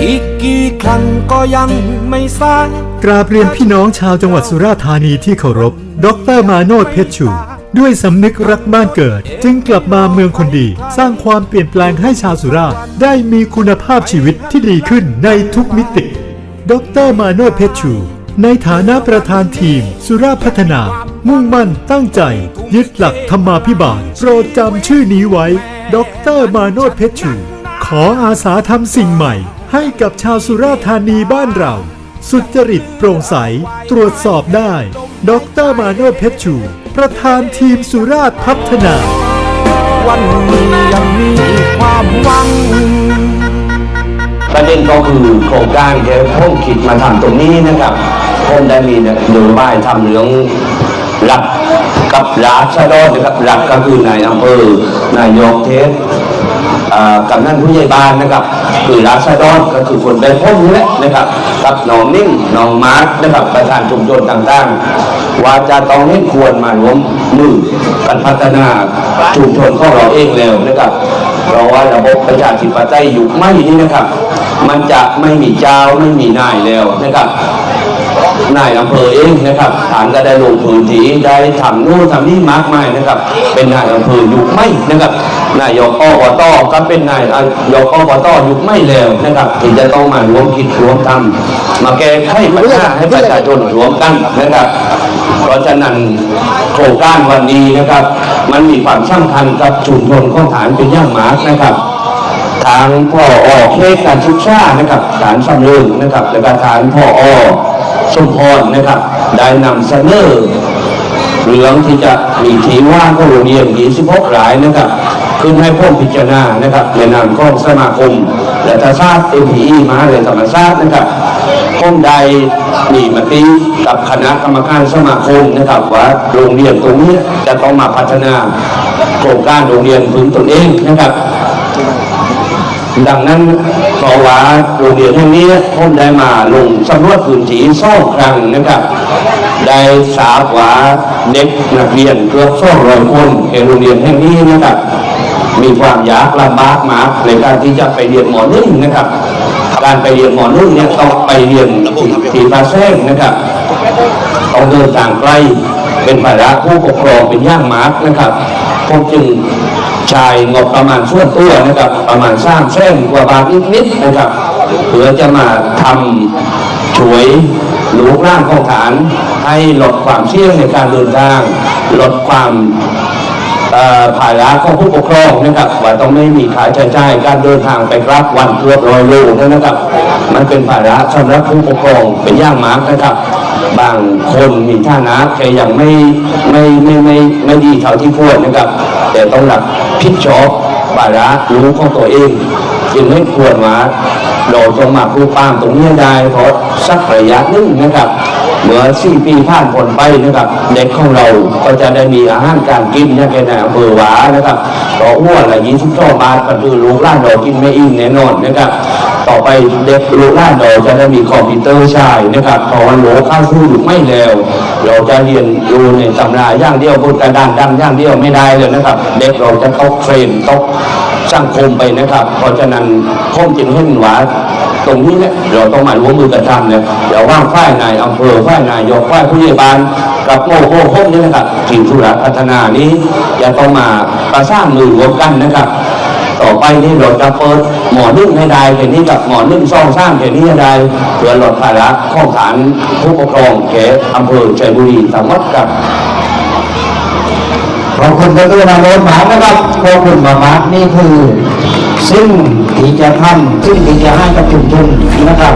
อีกกี่ครั้งก็ยังไม่สายกราบเรียนพี่น้องชาวจังหวัดสุราษฎร์ธานีที่เคารพ ดรมาโนดเพชรชู ด้วยสำนึกรักบ้านเกิด จึงกลับมาเมืองคนดี สร้างความเปลี่ยนแปลงให้ชาวสุราษฎร์ได้มีคุณภาพชีวิตที่ดีขึ้นในทุกมิติ ดรมาโนดเพชรชู ในฐานะประธานทีม สุราษฎร์พัฒนา มุ่งมั่นตั้งใจ ยึดหลักธรรมาภิบาล โปรดจำชื่อนี้ไว้ ดรมาโนดเพชรชู ขออาสาทำสิ่งใหม่ ให้กับชาวสุราษฎร์ธานีบ้านเรา สุจริตโปร่งใส ตรวจสอบได้ ดรมาโนเพชรชู ประธานทีมสุราษฎร์พัฒนา วันนี้ยังมีความหวัง ประเด็นก็คือโครงการเที่ผมคิดมาทำตรงนี้นะครับผมได้มีนโยบายทำเรื่องหลักกับราชดรนะครับหลักก็คือนายอำเภอนายกเทศ กำนันผู้ใหญ่บ้านนะครับ คือราชดรก็คือคนเป็นพ่อนี่แหละนะครับกับน้องนิ่งน้องมาร์คนะครับประธานชุมชนต่างๆ ว่าจะต้องให้ควรมารวมมือกันพัฒนาชุมชนของเราเองแล้วนะครับเพราะว่าระบบประชาธิปไตยยุคใหม่นี้นะครับ มันจะไม่มีเจ้าไม่มีนายแล้วนะครับนายอำเภอเองนะครับฐานก็ได้ลงพื้นที่ได้ทำนู่นทำนี่มากมายนะครับ เป็นนายอำเภอยุคไม่นะครับ นายกอบตก็เป็นนายยกอบตยุคไม่แล้วนะครับที่จะต้องมารวมคิดรวมทำมาแก้ไขปัญหาให้ประชาชนรวมกันนะครับ เพราะฉะนั้นโครงการวันนี้นะครับ มันมีความสำคัญกับชุมชนข้องฐานเป็นอย่างมากนะครับทางพ่ออเขตการศึกษานะครับฐานสำเริงนะครับ และก็ฐานพ่ออสมพรนะครับ ได้นำเสนอเรื่องที่จะมีทีว่างของโรงเรียน26รายนะครับ ขึ้นให้พ่อพิจารณานะครับในนามของสมาคมและทศาสตร์ MPE มหาวิทยาลัยธรรมศาสตร์นะครับข้อมใดมีมติกับคณะกรรมการสมาคมนะครับว่าโรงเรียนตรงนี้จะต้องมาพัฒนาโครงการโรงเรียนพื้นตนเองนะครับ ดังนั้นเพราะว่าโรงเรียนแห่งนี้ผมได้มาลงสำรวจพื้นที่สองครั้งนะครับได้ทราบว่าเด็กนักเรียนเกือบสองร้อยคนในโรงเรียนแห่งนี้นะครับ มีความยากลำบากมากในการที่จะไปเรียนหมอนึ่งนะครับ การไปเรียนหมอนึ่งเนี่ยต้องไปเรียนที่ที่ภาแซงนะครับต้องเดินทางไกลเป็นภาระผู้ปกครองเป็นย่างมากนะครับผมจึงชายงบประมาณส่วนตัวนะครับ ประมาณสร้างเส้นกว่าบาทนิดๆนะครับเพื่อจะมาทำช่วยลูกร่างของฐาน ให้ลดความเสี่ยงในการเดินทางลดความ ภาระของผู้ปกครองนะครับว่าต้องไม่มีค่าใช้จ่ายการเดินทางไปรับวันเกือบร้อยู่นะครับ มันเป็นภาระสำหรับผู้ปกครองเป็นย่างมากนะครับ บางคนมีท่านะแค่ยังไม่ไม่ไม่ไม่ไม่ดีเท่าที่ควรนะครับ แต่ต้องรับผิดชอบภาระรู้ของตัวเอง จึงไม่ควรว่าเราต้องมาพูดป้ามตรงนี้ได้เพราะสักระยะนึงนะครับ เมื่อสี่ปีผ่านพ้นไปนะครับเด็กของเราก็จะได้มีอาหารการกินอย่างแค่ในอำเภอหวานะครับต่ออ้วนละยี่สิบสองบาทก็คือลูกล้านเรากินไม่อิ่มแน่นอนนะครับต่อไปเด็กลูกล้านเราจะได้มีคอมพิวเตอร์ใช้นะครับพอวันโหลข้าวสู้อยู่ไม่แล้วเราจะเรียนรู้ในตำราย่างเดียวบนกระดานดำอย่างเดียวไม่ได้เลยนะครับ เด็กเราจะต้องเทรนต้อง สังคมไปนะครับ เพราะฉะนั้นข้อมจึงเห็นว่าตรงนี้เนี่ยเราต้องมาร่วมมือกันทำเนี่ยเดี๋ยวว่างฝ่ายนายอำเภอฝ่ายนายกฝ่ายผู้ใหญ่บ้านกับโมโหพวกนี้นะครับทีมธุรพัฒนานี้จะต้องมาประสานมือรวมกันนะครับ ต่อไปนี่เราจะเปิดหมอนึ่งให้ได้แค่นี้กับหมอนึ่งซ่องสร้างแค่นี้ให้ได้เพื่อลดภาระข้องฐานผู้ปกครองแก่อำเภอชัยบุรีทั้งหมดครับ ขอบคุณดรนาโรสมานะครับขอบคุณมากๆนี่คือ ซึ่งที่จะทำซึ่งที่จะให้กับชุมชนนะครับ